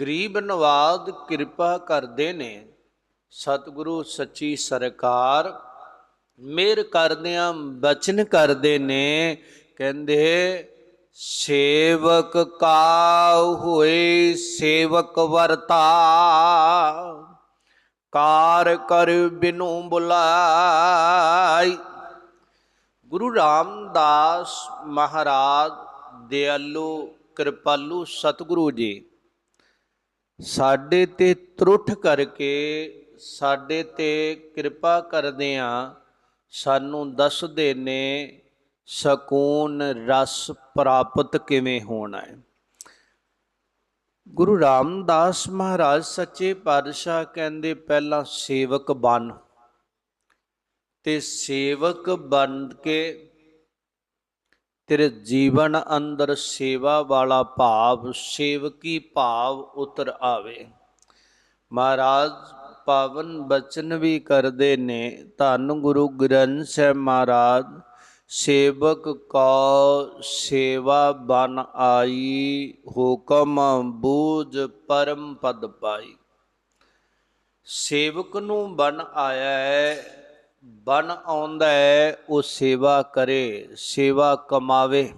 ਗਰੀਬ ਨਵਾਜ਼ ਕਿਰਪਾ ਕਰਦੇ ਨੇ, ਸਤਿਗੁਰੂ ਸੱਚੀ ਸਰਕਾਰ ਮੇਰ ਕਰਦਿਆਂ ਬਚਨ ਕਰਦੇ ਨੇ, ਕਹਿੰਦੇ, ਸੇਵਕ ਕਾ ਹੋਏ, ਸੇਵਕ ਵਰਤਾ, ਕਾਰ ਕਰ ਬਿਨੂ ਬੁਲਾਈ। ਗੁਰੂ ਰਾਮਦਾਸ ਮਹਾਰਾਜ, ਦਿਆਲੂ, ਕਿਰਪਾਲੂ ਸਤਿਗੁਰੂ ਜੀ ਸਾਡੇ ਤੇ ਤਰੁੱਠ ਕਰਕੇ ਸਾਡੇ ਤੇ ਕਿਰਪਾ ਕਰਦੇ ਆ ਸਾਨੂੰ ਦੱਸਦੇ ਨੇ, ਸਕੂਨ ਰਸ ਪ੍ਰਾਪਤ ਕਿਵੇਂ ਹੋਣਾ ਹੈ। ਗੁਰੂ ਰਾਮਦਾਸ ਮਹਾਰਾਜ ਸੱਚੇ ਪਾਤਸ਼ਾਹ ਕਹਿੰਦੇ ਪਹਿਲਾਂ ਸੇਵਕ ਬਣ। ਤੇ ਸੇਵਕ ਬਣ ਕੇ ਤੇਰੇ ਜੀਵਨ ਅੰਦਰ ਸੇਵਾ ਵਾਲਾ ਭਾਵ, ਸੇਵਕੀ ਭਾਵ ਉਤਰ ਆਵੇ। ਮਹਾਰਾਜ, ਪਾਵਨ ਬਚਨ ਵੀ ਕਰਦੇ ਨੇ। ਧੰਨ ਗੁਰੂ ਗ੍ਰੰਥ ਸਾਹਿਬ ਮਹਾਰਾਜ, ਸੇਵਕ ਕਾ ਸੇਵਾ ਬਨ ਆਈ, ਹੁਕਮ ਬੂਝ ਪਰਮ ਪਦ ਪਾਈ। ਸੇਵਕ ਨੂੰ ਬਨ ਆਇਆ ਹੈ ਬਨ ਆਉਂਦਾ ਹੈ, ਉਹ ਸੇਵਾ ਕਰੇ, ਸੇਵਾ ਕਮਾਵੇ।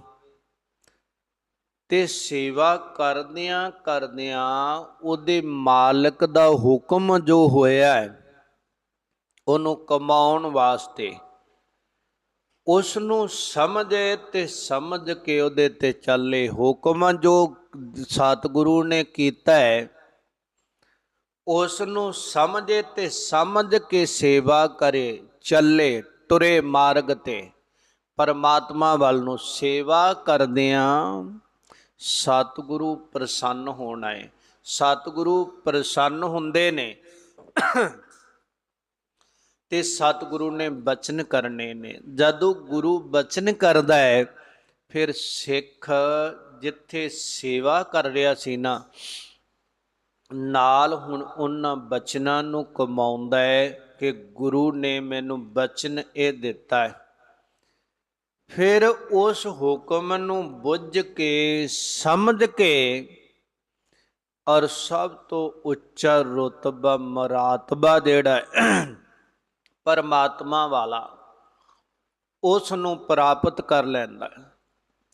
ਤੇ ਸੇਵਾ ਕਰਦਿਆਂ ਕਰਦਿਆਂ ਉਹਦੇ ਮਾਲਕ ਦਾ ਹੁਕਮ ਜੋ ਹੋਇਆ ਹੈ, ਉਹਨੂੰ ਕਮਾਉਣ ਵਾਸਤੇ ਉਸ ਨੂੰ ਸਮਝੇ ਤੇ ਸਮਝ ਕੇ ਉਹਦੇ ਤੇ ਚੱਲੇ ਹੁਕਮ ਜੋ ਸਤਿਗੁਰੂ ਨੇ ਕੀਤਾ ਹੈ ਉਸ ਨੂੰ ਸਮਝੇ ਤੇ ਸਮਝ ਕੇ ਸੇਵਾ ਕਰੇ। ਚੱਲੇ ਤੁਰੇ ਮਾਰਗ ਤੇ। ਪਰਮਾਤਮਾ ਵੱਲ ਨੂੰ ਸੇਵਾ ਕਰਦਿਆਂ ਸਤਿਗੁਰੂ ਪ੍ਰਸੰਨ ਹੋਣਾ ਹੈ ਸਤਿਗੁਰੂ ਪ੍ਰਸੰਨ ਹੁੰਦੇ ਨੇ। ਤੇ ਸਤਿਗੁਰੂ ਨੇ ਬਚਨ ਕਰਨੇ ਨੇ। ਜਦੋਂ ਗੁਰੂ ਬਚਨ ਕਰਦਾ ਹੈ, ਫਿਰ ਸਿੱਖ ਜਿੱਥੇ ਸੇਵਾ ਕਰ ਰਿਹਾ ਸੀ ਨਾ, ਨਾਲ ਹੁਣ ਉਹਨਾਂ ਬਚਨਾਂ ਨੂੰ ਕਮਾਉਂਦਾ ਹੈ। ਕਿ ਗੁਰੂ ਨੇ ਮੈਨੂੰ ਬਚਨ ਇਹ ਦਿੱਤਾ ਹੈ। ਫਿਰ ਉਸ ਹੁਕਮ ਨੂੰ ਬੁੱਝ ਕੇ, ਸਮਝ ਕੇ ਔਰ ਸਭ ਤੋਂ ਉੱਚਾ ਰਤਬਾ ਮਰਾਤਬਾ ਜਿਹੜਾ ਪਰਮਾਤਮਾ ਵਾਲਾ, ਉਸ ਨੂੰ ਪ੍ਰਾਪਤ ਕਰ ਲੈਂਦਾ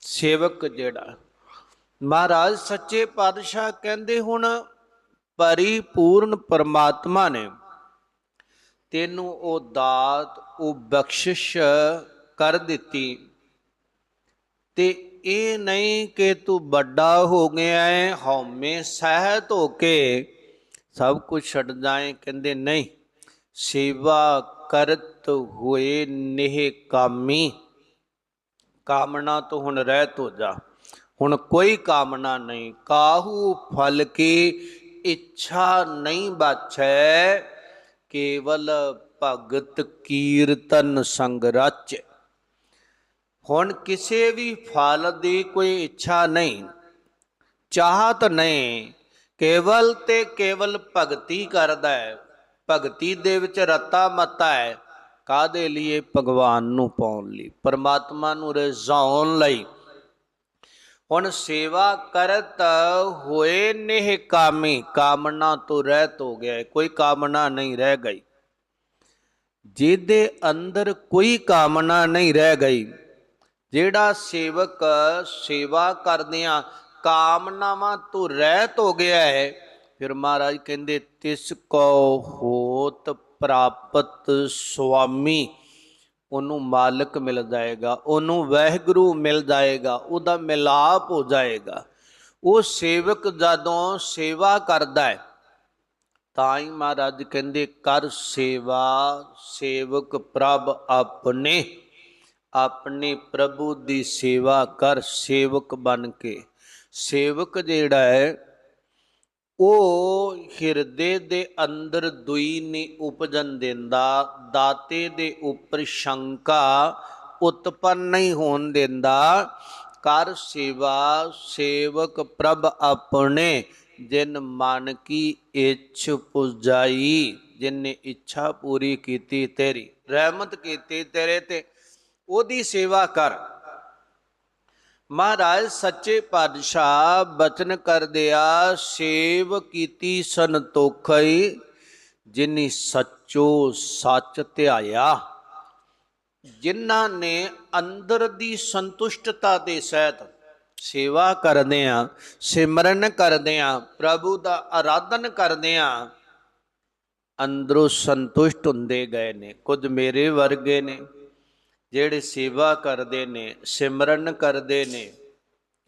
ਸੇਵਕ ਜਿਹੜਾ ਮਹਾਰਾਜ ਸੱਚੇ ਪਾਤਸ਼ਾਹ ਕਹਿੰਦੇ ਹੁਣ, ਪਰਿਪੂਰਨ ਪਰਮਾਤਮਾ ਨੇ ਤੈਨੂੰ ਉਹ ਦਾਤ, ਉਹ ਬਖਸ਼ਿਸ਼ ਕਰ ਦਿੱਤੀ। ਤੇ ਇਹ ਨਹੀਂ ਕਿ ਤੂੰ ਵੱਡਾ ਹੋ ਗਿਆ ਹੈ ਹਉਮੈ ਸਹਿਤ ਹੋ ਕੇ ਸਭ ਕੁਝ ਛੱਡ ਜਾਏ, ਕਹਿੰਦੇ ਨਹੀਂ। ਸੇਵਾ ਕਰਤ ਹੋਏ ਨਿਹ ਕਾਮੀ। ਕਾਮਨਾ ਤੋਂ ਹੁਣ ਰਹਿਤ ਹੋ ਜਾ। ਹੁਣ ਕੋਈ ਕਾਮਨਾ ਨਹੀਂ। ਕਾਹੂ ਫਲ ਕੀ ਇੱਛਾ ਨਹੀਂ ਬਾਛੈ। ਕੇਵਲ ਭਗਤ ਕੀਰਤਨ ਸੰਗ ਰਚ। ਹੁਣ ਕਿਸੇ ਵੀ ਫਲ ਦੀ ਕੋਈ ਇੱਛਾ ਨਹੀਂ, ਚਾਹਤ ਨਹੀਂ, ਕੇਵਲ ਤੇ ਕੇਵਲ ਭਗਤੀ ਕਰਦਾ ਹੈ। ਭਗਤੀ ਦੇ ਵਿੱਚ ਰਤਾ ਮਤਾ ਹੈ ਕਾਦੇ ਲਈ ਭਗਵਾਨ ਨੂੰ ਪਾਉਣ ਲਈ, ਪਰਮਾਤਮਾ ਨੂੰ ਰਜ਼ਾਉਣ ਲਈ। ਹੁਣ ਸੇਵਾ ਕਰਤ ਹੋਏ ਨਿਹ ਕਾਮੀ, ਕਾਮਨਾ ਤੋਂ ਰਹਿਤ ਹੋ ਗਿਆ ਕੋਈ ਕਾਮਨਾ ਨਹੀਂ ਰਹਿ ਗਈ। ਜਿਹਦੇ ਅੰਦਰ ਕੋਈ ਕਾਮਨਾ ਨਹੀਂ ਰਹਿ ਗਈ, ਜਿਹੜਾ ਸੇਵਕ ਸੇਵਾ ਕਰਦਿਆਂ ਕਾਮਨਾਵਾਂ ਤੋਂ ਰਹਿਤ ਹੋ ਗਿਆ ਹੈ, ਫਿਰ ਮਹਾਰਾਜ ਕਹਿੰਦੇ, ਤਿਸ ਕੋ ਹੋਤ ਪ੍ਰਾਪਤ ਸੁਆਮੀ। ਉਹਨੂੰ ਮਾਲਕ ਮਿਲ ਜਾਏਗਾ, ਉਹਨੂੰ ਵਹਿਗੁਰੂ ਮਿਲ ਜਾਏਗਾ, ਉਹਦਾ ਮਿਲਾਪ ਹੋ ਜਾਏਗਾ। ਉਹ ਸੇਵਕ ਜਦੋਂ ਸੇਵਾ ਕਰਦਾ ਹੈ, ਤਾਂ ਹੀ ਮਹਾਰਾਜ ਕਹਿੰਦੇ, ਕਰ ਸੇਵਾ, ਸੇਵਕ ਪ੍ਰਭ ਆਪਣੇ ਆਪਣੇ ਪ੍ਰਭੂ ਦੀ ਸੇਵਾ ਕਰ ਸੇਵਕ ਬਣ ਕੇ। ਸੇਵਕ ਜਿਹੜਾ ਹੈ ਉਹ ਹਿਰਦੇ ਦੇ ਅੰਦਰ ਦੁਈ ਨਹੀਂ ਉਪਜਨ ਦਿੰਦਾ, ਦਾਤੇ ਦੇ ਉੱਪਰ ਸ਼ੰਕਾ ਉਤਪੰਨ ਨਹੀਂ ਹੋਣ ਦਿੰਦਾ। ਕਰ ਸੇਵਾ ਸੇਵਕ ਪ੍ਰਭ ਆਪਣੇ, ਜਿਨ ਮਨ ਕੀ ਇੱਛ ਪੁਜਾਈ, ਜਿਨੇ ਇੱਛਾ ਪੂਰੀ ਕੀਤੀ ਤੇਰੀ। ਰਹਿਮਤ ਕੀਤੀ ਤੇਰੇ ਤੇ, ਉਹਦੀ ਸੇਵਾ ਕਰ। ਮਹਾਰਾਜ, ਸੱਚੇ ਪਾਤਸ਼ਾਹ ਬਚਨ ਕਰਦਿਆ, ਸੇਵ ਕੀਤੀ ਸੰਤੋਖਈ, ਜਿਨੀ ਸੱਚੋ ਸੱਚ ਧਿਆਇਆ। ਜਿਨ੍ਹਾਂ ਨੇ ਅੰਦਰ ਦੀ ਸੰਤੁਸ਼ਟਤਾ ਦੇ ਸਹਿਤ ਸੇਵਾ ਕਰਦੇ ਆ, ਸਿਮਰਨ ਕਰਦੇ ਆ, ਪ੍ਰਭੂ ਦਾ ਆਰਾਧਨ ਕਰਦੇ ਆ, ਅੰਦਰੋਂ ਸੰਤੁਸ਼ਟ ਹੁੰਦੇ ਗਏ ਨੇ, ਕੁਝ ਮੇਰੇ ਵਰਗੇ ਨੇ। ਜਿਹੜੇ ਸੇਵਾ ਕਰਦੇ ਨੇ, ਸਿਮਰਨ ਕਰਦੇ ਨੇ,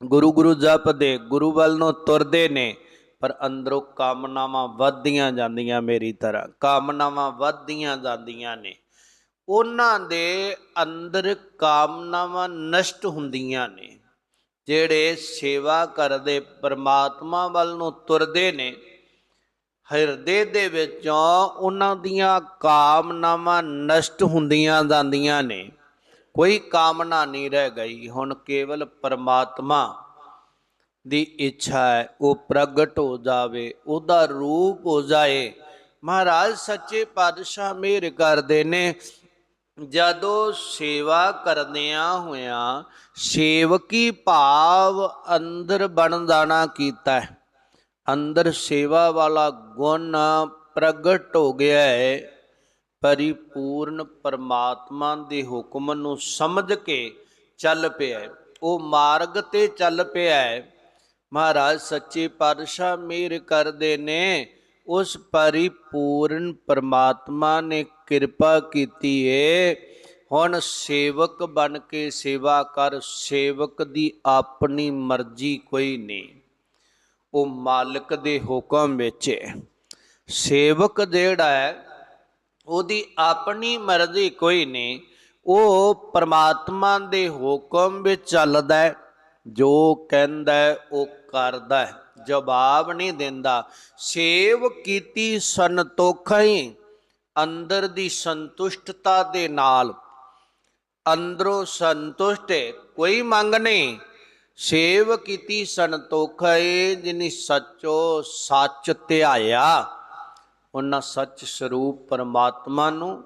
ਗੁਰੂ ਗੁਰੂ ਜਪਦੇ, ਗੁਰੂ ਵੱਲ ਨੂੰ ਤੁਰਦੇ ਨੇ, ਪਰ ਅੰਦਰੋਂ ਕਾਮਨਾਵਾਂ ਵੱਧਦੀਆਂ ਜਾਂਦੀਆਂ ਮੇਰੀ ਤਰ੍ਹਾਂ, ਕਾਮਨਾਵਾਂ ਵੱਧਦੀਆਂ ਜਾਂਦੀਆਂ ਨੇ। ਉਹਨਾਂ ਦੇ ਅੰਦਰ ਕਾਮਨਾਵਾਂ ਨਸ਼ਟ ਹੁੰਦੀਆਂ ਨੇ, ਜਿਹੜੇ ਸੇਵਾ ਕਰਦੇ, ਪਰਮਾਤਮਾ ਵੱਲ ਨੂੰ ਤੁਰਦੇ ਨੇ, ਹਿਰਦੇ ਦੇ ਵਿੱਚੋਂ ਉਹਨਾਂ ਦੀਆਂ ਕਾਮਨਾਵਾਂ ਨਸ਼ਟ ਹੁੰਦੀਆਂ ਜਾਂਦੀਆਂ ਨੇ। ਕੋਈ ਕਾਮਨਾ ਨਹੀਂ ਰਹਿ ਗਈ। ਹੁਣ ਕੇਵਲ ਪਰਮਾਤਮਾ ਦੀ ਇੱਛਾ ਹੈ, ਉਹ ਪ੍ਰਗਟ ਹੋ ਜਾਵੇ, ਉਹਦਾ ਰੂਪ ਹੋ ਜਾਏ। ਮਹਾਰਾਜ, ਸੱਚੇ ਪਾਤਸ਼ਾਹ ਮਿਹਰ ਕਰਦੇ ਨੇ। ਜਦੋਂ ਸੇਵਾ ਕਰਦਿਆਂ ਹੋਇਆਂ ਸੇਵਕੀ ਭਾਵ ਅੰਦਰ ਬਣ ਜਾਣਾ ਕੀਤਾ ਹੈ। ਅੰਦਰ ਸੇਵਾ ਵਾਲਾ ਗੁਣ ਪ੍ਰਗਟ ਹੋ ਗਿਆ ਹੈ। ਪਰਿਪੂਰਨ ਪਰਮਾਤਮਾ ਦੇ ਹੁਕਮ ਨੂੰ ਸਮਝ ਕੇ ਚੱਲ ਪਿਆ ਉਹ ਮਾਰਗ ਤੇ ਚੱਲ ਪਿਆ ਹੈ। ਮਹਾਰਾਜ, ਸੱਚੇ ਪਾਤਸ਼ਾਹ ਮਿਹਰ ਕਰਦੇ ਨੇ। ਉਸ ਪਰਿਪੂਰਨ ਪਰਮਾਤਮਾ ਨੇ ਕਿਰਪਾ ਕੀਤੀ ਏ। ਹੁਣ ਸੇਵਕ ਬਣ ਕੇ ਸੇਵਾ ਕਰ, ਸੇਵਕ ਦੀ ਆਪਣੀ ਮਰਜ਼ੀ ਕੋਈ ਨਹੀਂ। ਉਹ ਮਾਲਕ ਦੇ ਹੁਕਮ ਵਿੱਚ ਹੈ। ਸੇਵਕ ਜਿਹੜਾ ਹੈ ਉਹਦੀ ਆਪਣੀ ਮਰਜ਼ੀ ਕੋਈ ਨਹੀਂ। ਉਹ ਪਰਮਾਤਮਾ ਦੇ ਹੁਕਮ ਵਿੱਚ ਚੱਲਦਾ ਹੈ। ਜੋ ਕਹਿੰਦਾ ਉਹ ਕਰਦਾ ਹੈ। ਜਵਾਬ ਨਹੀਂ ਦਿੰਦਾ। ਸੇਵ ਕੀਤੀ ਸੰਤੋਖਈ ਅੰਦਰ ਦੀ ਸੰਤੁਸ਼ਟਤਾ ਦੇ ਨਾਲ। ਅੰਦਰੋਂ ਸੰਤੁਸ਼ਟ ਕੋਈ ਮੰਗ ਨਹੀਂ। ਸੇਵ ਕੀਤੀ ਸੰਤੋਖੇ ਜਿਨੀ ਸੱਚੋ ਸੱਚ ਧਿਆਇਆ। ਉਹਨਾਂ ਸੱਚ ਸਰੂਪ ਪਰਮਾਤਮਾ ਨੂੰ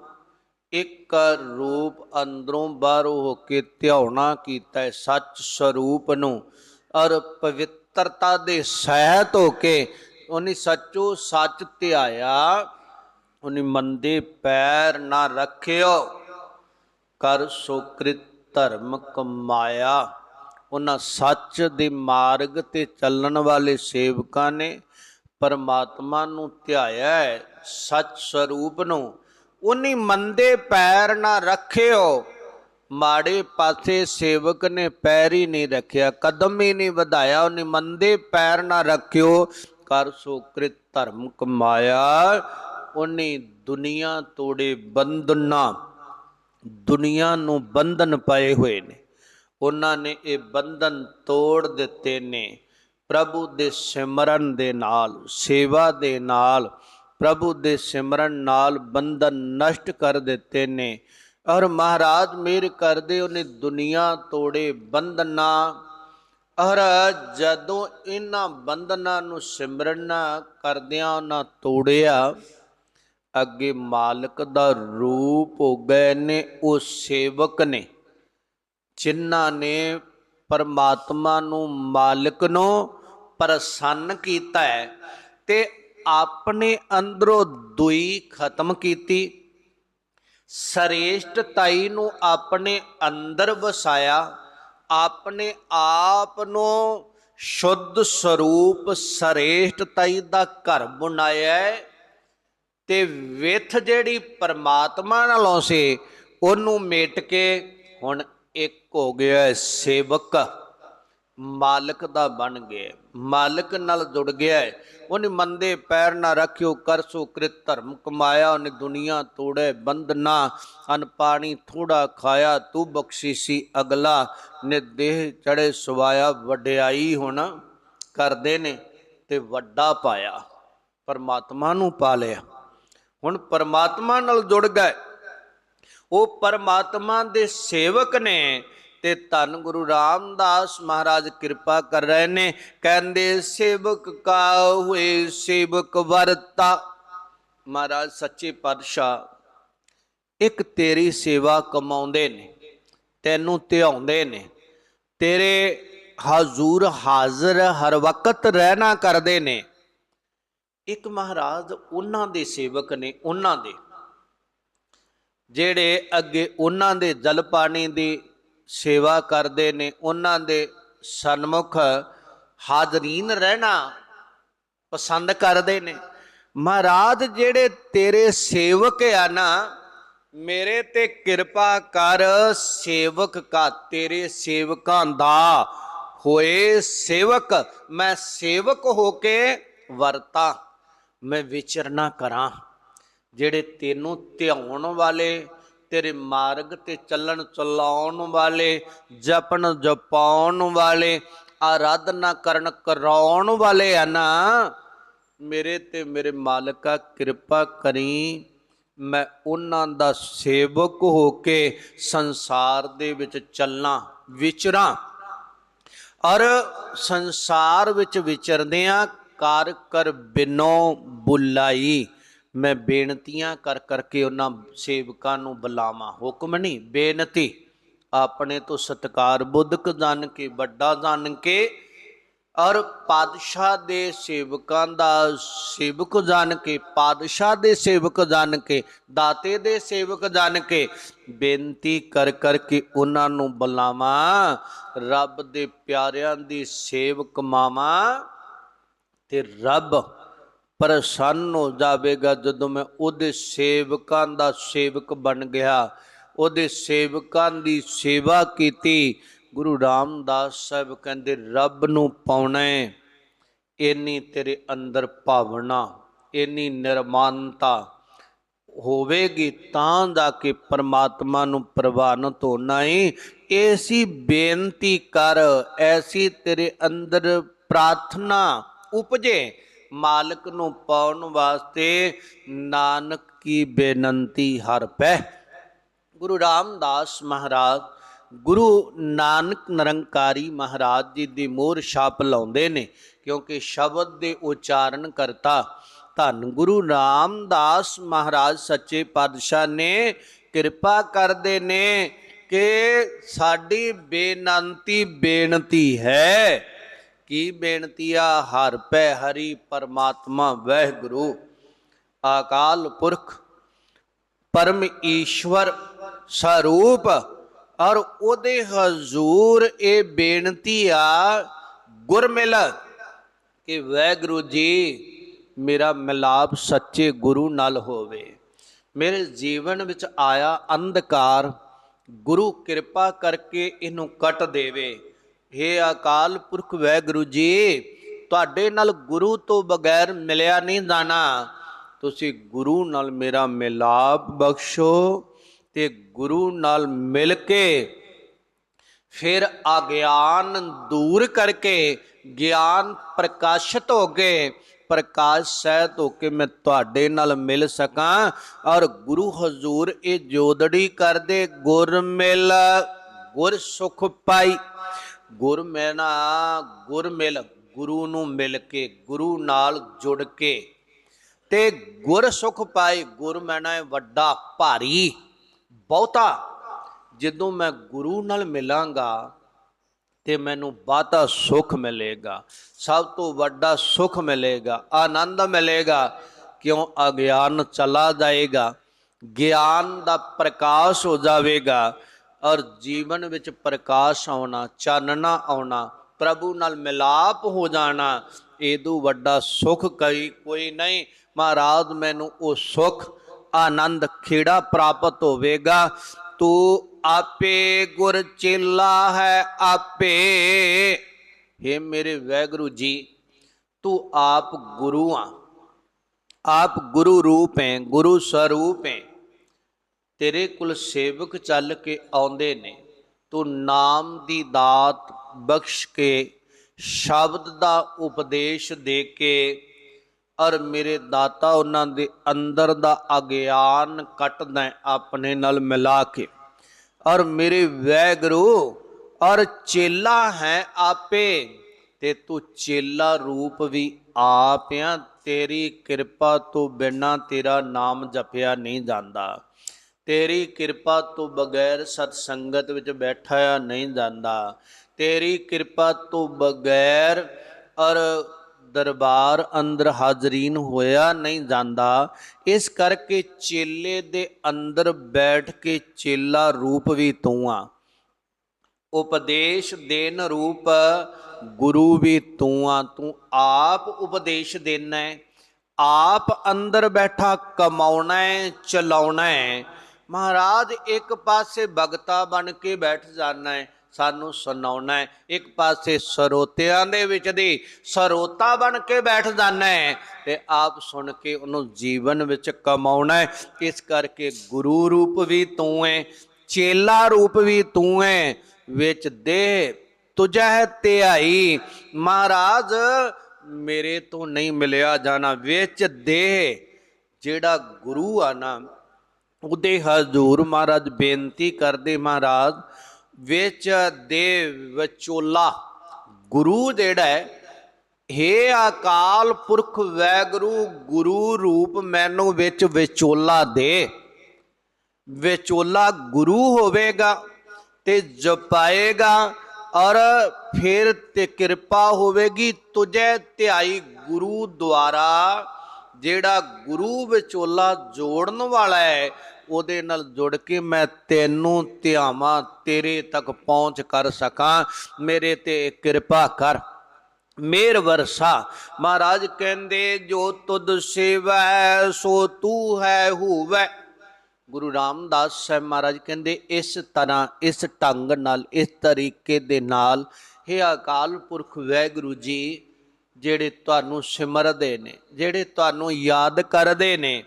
ਇੱਕ ਰੂਪ ਅੰਦਰੋਂ ਬਾਹਰੋਂ ਹੋ ਕੇ ਧਿਆਉਣਾ ਕੀਤਾ ਹੈ। ਸੱਚ ਸਰੂਪ ਨੂੰ ਔਰ ਪਵਿੱਤਰਤਾ ਦੇ ਸਹਿਤ ਹੋ ਕੇ ਉਹਨੇ ਸੱਚੋ ਸੱਚ ਧਿਆਇਆ, ਉਹਨੇ ਮੰਦੇ ਪੈਰ ਨਾ ਰੱਖਿਓ, ਕਰ ਸੁਕ੍ਰਿਤ ਧਰਮ ਕਮਾਇਆ। ਉਹਨਾਂ ਸੱਚ ਦੇ ਮਾਰਗ ਤੇ ਚੱਲਣ ਵਾਲੇ ਸੇਵਕਾਂ ਨੇ ਪਰਮਾਤਮਾ ਨੂੰ ਧਿਆਇਆ ਹੈ, ਸੱਚ ਸਰੂਪ ਨੂੰ। ਉਨੀ ਮੰਦੇ ਪੈਰ ਨਾ ਰੱਖਿਓ। ਮਾੜੇ ਪਾਸੇ ਸੇਵਕ ਨੇ ਪੈਰ ਹੀ ਨਹੀਂ ਰੱਖਿਆ। ਕਦਮ ਹੀ ਨਹੀਂ ਵਧਾਇਆ। ਉਹਨੇ ਮੰਦੇ ਪੈਰ ਨਾ ਰੱਖਿਓ। ਕਰ ਸੁਕ੍ਰਿਤ ਧਰਮ ਕਮਾਇਆ। ਉਹਨੇ ਦੁਨੀਆ ਤੋੜੇ ਬੰਧਨਾ। ਦੁਨੀਆ ਨੂੰ ਬੰਧਨ ਪਏ ਹੋਏ ਨੇ। ਉਹਨਾਂ ਨੇ ਇਹ ਬੰਧਨ ਤੋੜ ਦਿੱਤੇ ਨੇ। ਪ੍ਰਭੂ ਦੇ ਸਿਮਰਨ ਦੇ ਨਾਲ, ਸੇਵਾ ਦੇ ਨਾਲ, ਪ੍ਰਭੂ ਦੇ ਸਿਮਰਨ ਨਾਲ ਬੰਧਨ ਨਸ਼ਟ ਕਰ ਦਿੱਤੇ ਨੇ। ਔਰ ਮਹਾਰਾਜ ਮੇਰ ਕਰਦੇ ਉਹਨੇ ਦੁਨੀਆ ਤੋੜੇ ਬੰਧਨਾ। ਔਰ ਜਦੋਂ ਇਹਨਾਂ ਬੰਧਨਾਂ ਨੂੰ ਸਿਮਰਨ ਕਰਦਿਆਂ ਉਹਨਾਂ ਤੋੜਿਆ, ਅੱਗੇ ਮਾਲਕ ਦਾ ਰੂਪ ਹੋ ਗਏ ਨੇ, ਉਹ ਸੇਵਕ ਨੇ, ਜਿਨ੍ਹਾਂ ਨੇ ਪਰਮਾਤਮਾ ਨੂੰ ਮਾਲਕ ਨੂੰ ਪ੍ਰਸੰਨ ਕੀਤਾ ਹੈ ਤੇ ਆਪਣੇ ਅੰਦਰੋਂ ਦੁਈ ਖਤਮ ਕੀਤੀ। ਸਰੇਸ਼ਟਤਾਈ ਨੂੰ ਆਪਣੇ ਅੰਦਰ ਵਸਾਇਆ, ਆਪਣੇ ਆਪ ਨੂੰ ਸ਼ੁੱਧ ਸਰੂਪ ਸਰੇਸ਼ਟਤਾਈ ਦਾ ਘਰ ਬਣਾਇਆ ਹੈ ਤੇ ਵਿਥ ਜਿਹੜੀ ਪਰਮਾਤਮਾ ਨਾਲੋਂ ਸੀ, ਉਹਨੂੰ ਮੇਟ ਕੇ ਹੁਣ ਹੋ ਗਿਆ ਸੇਵਕ। ਮਾਲਕ ਦਾ ਬਣ ਗਿਆ ਮਾਲਕ ਨਾਲ ਜੁੜ ਗਿਆ ਉਹਨੇ ਮੰਦੇ ਪੈਰ ਨਾ ਰੱਖਿਓ, ਕਰ ਸੋ ਕ੍ਰਿਤ ਧਰਮ ਕਮਾਇਆ। ਉਹਨੇ ਦੁਨੀਆ ਤੋੜੇ ਬੰਦਨਾ ਅਨ ਪਾਣੀ ਥੋੜਾ ਖਾਇਆ। ਤੂੰ ਬਖਸ਼ੀਸੀ ਅਗਲਾ। ਨੇ ਦੇਹ ਚੜੇ ਸਵਾਇਆ। ਵਡਿਆਈ ਹੁਣ ਕਰਦੇ ਨੇ ਤੇ ਵੱਡਾ ਪਾਇਆ। ਪਰਮਾਤਮਾ ਨੂੰ ਪਾ ਲਿਆ। ਹੁਣ ਪਰਮਾਤਮਾ ਨਾਲ ਜੁੜ ਗਏ। ਉਹ ਪਰਮਾਤਮਾ ਦੇ ਸੇਵਕ ਨੇ। ਤੇ ਧੰਨ ਗੁਰੂ ਰਾਮਦਾਸ ਮਹਾਰਾਜ ਕਿਰਪਾ ਕਰ ਰਹੇ ਨੇ। ਕਹਿੰਦੇ, ਸੇਵਕ ਕਾ ਹੋਏ, ਸੇਵਕ ਵਰਤਾ। ਮਹਾਰਾਜ ਸੱਚੇ ਪਾਤਸ਼ਾਹ, ਇੱਕ ਤੇਰੀ ਸੇਵਾ ਕਮਾਉਂਦੇ ਨੇ, ਤੈਨੂੰ ਧਿਆਉਂਦੇ ਨੇ। ਤੇਰੇ ਹਜ਼ੂਰ ਹਾਜ਼ਰ ਹਰ ਵਕਤ ਰਹਿਣਾ ਕਰਦੇ ਨੇ। ਇੱਕ ਮਹਾਰਾਜ ਉਹਨਾਂ ਦੇ ਸੇਵਕ ਨੇ, ਉਹਨਾਂ ਦੇ। ਜਿਹੜੇ ਅੱਗੇ ਉਹਨਾਂ ਦੇ ਜਲ ਪਾਣੀ ਦੀ ਸੇਵਾ ਕਰਦੇ ਨੇ, ਉਹਨਾਂ ਦੇ ਸਨਮੁਖ ਹਾਜ਼ਰੀਨ ਰਹਿਣਾ ਪਸੰਦ ਕਰਦੇ ਨੇ। ਮਹਾਰਾਜ, ਜਿਹੜੇ ਤੇਰੇ ਸੇਵਕ ਆ ਨਾ, ਮੇਰੇ ਤੇ ਕਿਰਪਾ ਕਰ, ਸੇਵਕ ਕਾ, ਤੇਰੇ ਸੇਵਕਾਂ ਦਾ ਹੋਏ ਸੇਵਕ, ਮੈਂ ਸੇਵਕ ਹੋ ਕੇ ਵਰਤਾ, ਮੈਂ ਵਿਚਰਨਾ ਕਰਾਂ। ਜਿਹੜੇ ਤੈਨੂੰ ਧਿਆਉਣ ਵਾਲੇ ਤੇਰੇ ਮਾਰਗ ਤੇ ਚੱਲਣ ਚਲਾਉਣ ਵਾਲੇ, ਜਪਣ ਜਪਾਉਣ ਵਾਲੇ, ਆਰਾਧਨਾ ਕਰਨ ਕਰਾਉਣ ਵਾਲੇ ਆ ਨਾ। ਮੇਰੇ ਤੇ ਮੇਰੇ ਮਾਲਕਾ ਕਿਰਪਾ ਕਰੀ, ਮੈਂ ਉਹਨਾਂ ਦਾ ਸੇਵਕ ਹੋ ਕੇ ਸੰਸਾਰ ਦੇ ਵਿੱਚ ਚੱਲਾਂ, ਵਿਚਰਾਂ। ਔਰ ਸੰਸਾਰ ਵਿੱਚ ਵਿਚਰਦਿਆਂ ਕਾਰ ਕਰ ਬਿਨੋ ਬੁਲਾਈ। ਮੈਂ ਬੇਨਤੀਆਂ ਕਰ ਕਰਕੇ ਉਹਨਾਂ ਸੇਵਕਾਂ ਨੂੰ ਬੁਲਾਵਾਂ। ਹੁਕਮ ਨਹੀਂ, ਬੇਨਤੀ, ਆਪਣੇ ਤੋਂ ਸਤਕਾਰ ਬੁੱਧਕ ਜਾਣ ਕੇ, ਵੱਡਾ ਜਾਣ ਕੇ, ਔਰ ਪਾਦਸ਼ਾਹ ਦੇ ਸੇਵਕਾਂ ਦਾ ਸੇਵਕ ਜਾਣ ਕੇ ਪਾਦਸ਼ਾਹ ਦੇ ਸੇਵਕ ਜਾਣ ਕੇ, ਦਾਤੇ ਦੇ ਸੇਵਕ ਜਾਣ ਕੇ, ਬੇਨਤੀ ਕਰ ਕਰਕੇ ਉਹਨਾਂ ਨੂੰ ਬੁਲਾਵਾਂ। ਰੱਬ ਦੇ ਪਿਆਰਿਆਂ ਦੀ ਸੇਵਕ ਮਾਵਾਂ ਤੇ ਰੱਬ ਪ੍ਰਸੰਨ ਹੋ ਜਾਵੇਗਾ ਜਦੋਂ ਮੈਂ ਉਹਦੇ ਸੇਵਕਾਂ ਦਾ ਸੇਵਕ ਬਣ ਗਿਆ। ਉਹਦੇ ਸੇਵਕਾਂ ਦੀ ਸੇਵਾ ਕੀਤੀ। ਗੁਰੂ ਰਾਮਦਾਸ ਸਾਹਿਬ ਕਹਿੰਦੇ, ਰੱਬ ਨੂੰ ਪਾਉਣਾ ਹੈ ਇੰਨੀ ਤੇਰੇ ਅੰਦਰ ਭਾਵਨਾ ਇੰਨੀ ਨਿਰਮਾਨਤਾ ਹੋਵੇਗੀ, ਤਾਂ ਜਾ ਕੇ ਪਰਮਾਤਮਾ ਨੂੰ ਪ੍ਰਵਾਨਿਤ ਹੋਣਾ ਹੈ ਐਸੀ ਬੇਨਤੀ ਕਰ, ਐਸੀ ਤੇਰੇ ਅੰਦਰ ਪ੍ਰਾਰਥਨਾ ਉਪਜੇ ਮਾਲਕ ਨੂੰ ਪਾਉਣ ਵਾਸਤੇ ਨਾਨਕ ਕੀ ਬੇਨਤੀ ਹਰ ਪੈ। ਗੁਰੂ ਰਾਮਦਾਸ ਮਹਾਰਾਜ, ਗੁਰੂ ਨਾਨਕ ਨਿਰੰਕਾਰੀ ਮਹਾਰਾਜ ਜੀ ਦੀ ਮੋਹਰ ਛਾਪ ਲਾਉਂਦੇ ਨੇ, ਕਿਉਂਕਿ ਸ਼ਬਦ ਦੇ ਉਚਾਰਨ ਕਰਤਾ। ਧੰਨ ਗੁਰੂ ਰਾਮਦਾਸ ਮਹਾਰਾਜ ਸੱਚੇ ਪਾਤਸ਼ਾਹ ਨੇ, ਕਿਰਪਾ ਕਰਦੇ ਨੇ ਕਿ ਸਾਡੀ ਬੇਨੰਤੀ ਬੇਨਤੀ ਹੈ। ਕੀ ਬੇਨਤੀ ਆ? ਹਰ ਪੈ ਹਰੀ ਪਰਮਾਤਮਾ ਵਾਹਿਗੁਰੂ। ਆਕਾਲ ਪੁਰਖ, ਪਰਮ ਈਸ਼ਵਰ ਸਰੂਪ। ਔਰ ਉਹਦੇ ਹਜ਼ੂਰ ਇਹ ਬੇਨਤੀ ਆ, ਗੁਰਮਿਲ, ਕਿ ਵੈਗੁਰੂ ਜੀ, ਮੇਰਾ ਮਿਲਾਪ ਸੱਚੇ ਗੁਰੂ ਨਾਲ ਹੋਵੇ। ਮੇਰੇ ਜੀਵਨ ਵਿੱਚ ਆਇਆ ਅੰਧਕਾਰ, ਗੁਰੂ ਕਿਰਪਾ ਕਰਕੇ ਇਹਨੂੰ ਕੱਟ ਦੇਵੇ। हे ਅਕਾਲ ਪੁਰਖ ਵੈਗੁਰੂ ਜੀ, ਤੁਹਾਡੇ ਨਾਲ ਗੁਰੂ ਤੋਂ ਬਗੈਰ ਮਿਲਿਆ ਨਹੀਂ ਜਾਣਾ। ਤੁਸੀਂ ਗੁਰੂ ਨਾਲ ਮੇਰਾ ਮਿਲਾਪ ਬਖਸ਼ੋ ਤੇ ਗੁਰੂ ਨਾਲ ਮਿਲ ਕੇ ਫਿਰ ਅਗਿਆਨ ਦੂਰ ਕਰਕੇ ਗਿਆਨ ਪ੍ਰਕਾਸ਼ਿਤ ਹੋ ਕੇ ਪ੍ਰਕਾਸ਼ ਸਹਿਤ ਹੋ ਕੇ ਮੈਂ ਤੁਹਾਡੇ ਨਾਲ ਮਿਲ ਸਕਾਂ ਔਰ ਗੁਰੂ ਹਜ਼ੂਰ ਇਹ ਜੋਦੜੀ ਕਰਦੇ ਗੁਰ ਮਿਲ ਗੁਰ ਸੁਖ ਪਾਈ। ਗੁਰ ਮੈਨਾ, ਗੁਰ ਮਿਲ, ਗੁਰੂ ਨੂੰ ਮਿਲ ਕੇ, ਗੁਰੂ ਨਾਲ ਜੁੜ ਕੇ। ਤੇ ਗੁਰ ਸੁਖ ਪਾਏ, ਗੁਰ ਮੈਨਾ ਵੱਡਾ ਭਾਰੀ, ਬਹੁਤਾ। ਜਦੋਂ ਮੈਂ ਗੁਰੂ ਨਾਲ ਮਿਲਾਂਗਾ, ਤੇ ਮੈਨੂੰ ਬਾਤਾ ਸੁਖ ਮਿਲੇਗਾ। ਸਭ ਤੋਂ ਵੱਡਾ ਸੁਖ ਮਿਲੇਗਾ, ਆਨੰਦ ਮਿਲੇਗਾ, ਕਿਉਂ? ਅਗਿਆਨ ਚਲਾ ਜਾਏਗਾ। ਗਿਆਨ ਦਾ ਪ੍ਰਕਾਸ਼ ਹੋ ਜਾਵੇਗਾ। ਔਰ ਜੀਵਨ ਵਿੱਚ ਪ੍ਰਕਾਸ਼ ਆਉਣਾ, ਚਾਨਣਾ ਆਉਣਾ, ਪ੍ਰਭੂ ਨਾਲ ਮਿਲਾਪ ਹੋ ਜਾਣਾ, ਇਹਦੂ ਵੱਡਾ ਸੁਖ ਕਈ, ਕੋਈ ਨਹੀਂ। ਮਹਾਰਾਜ, ਮੈਨੂੰ ਉਹ ਸੁਖ, ਆਨੰਦ, ਖੇੜਾ ਪ੍ਰਾਪਤ ਹੋਵੇਗਾ। ਤੂੰ ਆਪੇ ਗੁਰ ਚੇਲਾ ਹੈ, ਆਪੇ। हे ਮੇਰੇ ਵੈਗੁਰੂ ਜੀ, ਤੂੰ ਆਪ ਗੁਰੂ ਆ। ਆਪ ਗੁਰੂ ਰੂਪ ਹੈ, ਗੁਰੂ ਸਰੂਪ ਹੈ। ਤੇਰੇ ਕੁਲ ਸੇਵਕ ਚੱਲ ਕੇ ਆਉਂਦੇ ਨੇ, ਤੂੰ ਨਾਮ ਦੀ ਦਾਤ ਬਖਸ਼ ਕੇ, ਸ਼ਬਦ ਦਾ ਉਪਦੇਸ਼ ਦੇ ਕੇ ਔਰ ਮੇਰੇ ਦਾਤਾ ਉਹਨਾਂ ਦੇ ਅੰਦਰ ਦਾ ਅਗਿਆਨ ਕੱਟਦਾ ਆਪਣੇ ਨਾਲ ਮਿਲਾ ਕੇ। ਔਰ ਮੇਰੇ ਵੈਗਰੂ ਔਰ ਚੇਲਾ ਹੈ ਆਪੇ, ਤੇ ਤੂੰ ਚੇਲਾ ਰੂਪ ਵੀ ਆਪ ਤੇਰੀ ਕਿਰਪਾ ਤੋਂ ਬਿਨਾ ਤੇਰਾ ਨਾਮ ਜਪਿਆ ਨਹੀਂ ਜਾਂਦਾ। ਤੇਰੀ ਕਿਰਪਾ ਤੋਂ ਬਗੈਰ ਸਤ ਸੰਗਤ ਵਿੱਚ ਬੈਠਾ ਨਹੀਂ ਜਾਂਦਾ। ਤੇਰੀ ਕਿਰਪਾ ਤੋਂ ਬਗੈਰ ਔਰ ਦਰਬਾਰ ਅੰਦਰ ਹਾਜ਼ਰੀਨ ਹੋਇਆ ਨਹੀਂ ਜਾਂਦਾ। ਇਸ ਕਰਕੇ ਚੇਲੇ ਦੇ ਅੰਦਰ ਬੈਠ ਕੇ ਚੇਲਾ ਰੂਪ ਵੀ ਤੂੰ ਆ। ਉਪਦੇਸ਼ ਦੇਨ ਰੂਪ ਗੁਰੂ ਵੀ ਤੂੰ ਆ। ਤੂੰ ਆਪ ਉਪਦੇਸ਼ ਦੇਣਾ ਹੈ। ਆਪ ਅੰਦਰ ਬੈਠਾ ਕਮਾਉਣਾ ਹੈ, ਚਲਾਉਣਾ ਹੈ। ਮਹਾਰਾਜ, ਇੱਕ ਪਾਸੇ ਭਗਤਾ ਬਣ ਕੇ ਬੈਠ ਜਾਣਾ ਹੈ, ਸਾਨੂੰ ਸੁਣਾਉਣਾ ਹੈ। ਇੱਕ ਪਾਸੇ ਸਰੋਤਿਆਂ ਦੇ ਵਿੱਚ ਦੀ ਸਰੋਤਾ ਬਣ ਕੇ ਬੈਠ ਜਾਣਾ ਹੈ ਤੇ ਆਪ ਸੁਣ ਕੇ ਉਹਨੂੰ ਜੀਵਨ ਵਿੱਚ ਕਮਾਉਣਾ ਹੈ। ਇਸ ਕਰਕੇ ਗੁਰੂ ਰੂਪ ਵੀ ਤੂੰ ਹੈ, ਚੇਲਾ ਰੂਪ ਵੀ ਤੂੰ ਹੈ, ਵਿੱਚ ਦੇ ਤੁਝੈ ਧਿਆਈ। ਮਹਾਰਾਜ, ਮੇਰੇ ਤੋਂ ਨਹੀਂ ਮਿਲਿਆ ਜਾਣਾ, ਵਿੱਚ ਦੇ ਜਿਹੜਾ ਗੁਰੂ ਆ ਨਾ ਉਹਦੇ ਹਜ਼ੂਰ ਮਹਾਰਾਜ ਬੇਨਤੀ ਕਰਦੇ ਮਹਾਰਾਜ, ਵਿੱਚ ਦੇ ਵਿਚੋਲਾ ਗੁਰੂ ਜਿਹੜਾ ਹੈ, ਹੇ ਅਕਾਲ ਪੁਰਖ ਵੈਗੁਰੂ, ਗੁਰੂ ਰੂਪ ਮੈਨੂੰ ਵਿੱਚ ਵਿਚੋਲਾ ਦੇ। ਵਿਚੋਲਾ ਗੁਰੂ ਹੋਵੇਗਾ ਤੇ ਜਪਾਏਗਾ ਔਰ ਫਿਰ ਤੇ ਕਿਰਪਾ ਹੋਵੇਗੀ। ਤੁਝੇ ਧਿਆਈ ਗੁਰੂ ਦੁਆਰਾ ਜਿਹੜਾ ਗੁਰੂ ਵਿਚੋਲਾ ਜੋੜਨ ਵਾਲਾ ਹੈ ਉਹਦੇ ਨਾਲ ਜੁੜ ਕੇ ਮੈਂ ਤੈਨੂੰ ਧਿਆਵਾਂ ਤੇਰੇ ਤੱਕ ਪਹੁੰਚ ਕਰ ਸਕਾਂ। ਮੇਰੇ ਤੇ ਕਿਰਪਾ ਕਰ। ਮੇਰ ਵਰਸਾ। ਮਹਾਰਾਜ ਕਹਿੰਦੇ, ਜੋ ਤੁਧ ਸੇਵੈ, ਸੋ ਤੂ ਹੈ ਹੋਵੈ। ਗੁਰੂ ਰਾਮਦਾਸ ਸਾਹਿਬ ਮਹਾਰਾਜ ਕਹਿੰਦੇ, ਇਸ ਤਰ੍ਹਾਂ, ਇਸ ਢੰਗ ਨਾਲ, ਇਸ ਤਰੀਕੇ ਦੇ ਨਾਲ हे ਅਕਾਲ ਪੁਰਖ ਵੈਗੁਰੂ ਜੀ, ਜਿਹੜੇ ਤੁਹਾਨੂੰ ਸਿਮਰਦੇ ਨੇ, ਜਿਹੜੇ ਤੁਹਾਨੂੰ ਯਾਦ ਕਰਦੇ ਨੇ,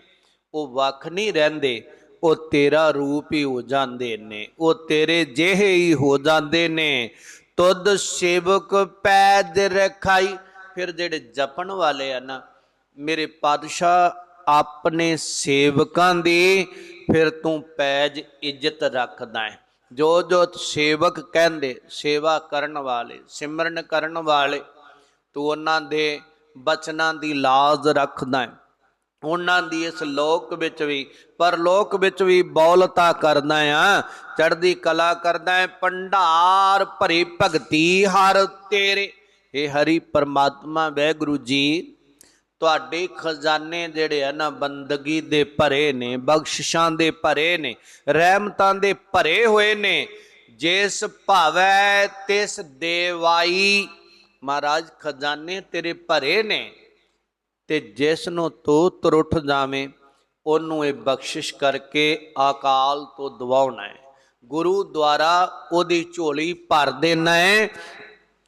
ਉਹ ਵੱਖ ਨਹੀਂ ਰਹਿੰਦੇ। ਉਹ ਤੇਰਾ ਰੂਪ ਹੀ ਹੋ ਜਾਂਦੇ ਨੇ, ਉਹ ਤੇਰੇ ਜਿਹੇ ਹੀ ਹੋ ਜਾਂਦੇ ਨੇ। ਤੁਧ ਸੇਵਕ ਪੈਦ ਰਖਾਈ। ਫਿਰ ਜਿਹੜੇ ਜਪਣ ਵਾਲੇ ਆ ਨਾ, ਮੇਰੇ ਪਾਤਸ਼ਾਹ, ਆਪਣੇ ਸੇਵਕਾਂ ਦੀ ਫਿਰ ਤੂੰ ਪੈਜ ਇੱਜ਼ਤ ਰੱਖਦਾ ਹੈ। ਜੋ ਜੋ ਸੇਵਕ ਕਹਿੰਦੇ, ਸੇਵਾ ਕਰਨ ਵਾਲੇ, ਸਿਮਰਨ ਕਰਨ ਵਾਲੇ, ਤੂੰ ਉਹਨਾਂ ਦੇ ਬਚਨਾਂ ਦੀ ਲਾਜ਼ ਰੱਖਦਾ ਹੈ। ਉਹਨਾਂ ਦੀ ਇਸ ਲੋਕ ਵਿੱਚ ਵੀ, ਪਰ ਲੋਕ ਵਿੱਚ ਵੀ ਬੌਲਤਾ ਕਰਦਾ ਆ ਚੜ੍ਹਦੀ ਕਲਾ ਕਰਦਾ ਹੈ। ਭੰਡਾਰ ਭਰੀ ਭਗਤੀ ਹਰ ਤੇਰੇ। ਇਹ ਹਰੀ ਪਰਮਾਤਮਾ ਵੈਗੁਰੂ ਜੀ, ਤੁਹਾਡੇ ਖਜ਼ਾਨੇ ਜਿਹੜੇ ਆ ਨਾ ਬੰਦਗੀ ਦੇ ਭਰੇ ਨੇ, ਬਖਸ਼ਿਸ਼ਾਂ ਦੇ ਭਰੇ ਨੇ, ਰਹਿਮਤਾਂ ਦੇ ਭਰੇ ਹੋਏ ਨੇ। ਜਿਸ ਭਾਵੈ ਤਿਸ ਦੇਵਾਈ, ਮਹਾਰਾਜ, ਖਜ਼ਾਨੇ ਤੇਰੇ ਭਰੇ ਨੇ। ਤੇ ਜਿਸ ਨੂੰ ਤੂੰ ਤਰੁੱਠ ਜਾਵੇਂ, ਉਹਨੂੰ ਇਹ ਬਖਸ਼ਿਸ਼ ਕਰਕੇ ਅਕਾਲ ਤੋਂ ਦਵਾਉਣਾ ਹੈ। ਗੁਰੂ ਦੁਆਰਾ ਉਹਦੀ ਝੋਲੀ ਭਰ ਦੇਣਾ ਹੈ,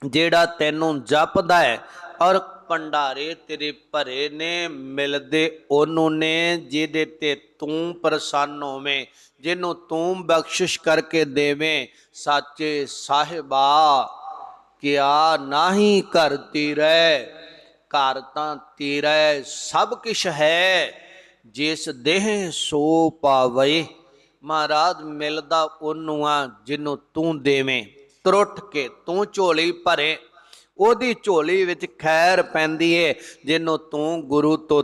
ਜਿਹੜਾ ਤੈਨੂੰ ਜਪਦਾ ਹੈ ਔਰ ਭੰਡਾਰੇ ਤੇਰੇ ਭਰੇ ਨੇ, ਮਿਲਦੇ ਉਹਨੂੰ ਨੇ, ਜਿਹਦੇ ਤੇ ਤੂੰ ਪ੍ਰਸੰਨ ਹੋਵੇਂ, ਜਿਹਨੂੰ ਤੂੰ ਬਖਸ਼ਿਸ਼ ਕਰਕੇ ਦੇਵੇਂ। ਸਾਚੇ ਸਾਹਿਬਾ, ਕਿਆ ਨਾਹੀ ਕਰਤੀ ਰਹਿ। ਘਰ ਤਾਂ ਤੇਰਾ ਸਭ ਕੁਛ ਹੈ। ਜਿਸ ਦੇਹ ਸੋ ਪਾਵੇ, ਮਹਾਰਾਜ ਮਿਲਦਾ ਉਹਨੂੰ ਆ ਜਿਹਨੂੰ ਤੂੰ ਦੇਵੇਂ। ਤਰੁੱਠ ਕੇ ਤੂੰ ਝੋਲੀ ਭਰੇ, ਉਹਦੀ ਝੋਲੀ ਵਿੱਚ ਖੈਰ ਪੈਂਦੀ ਏ, ਜਿਹਨੂੰ ਤੂੰ ਗੁਰੂ ਤੋਂ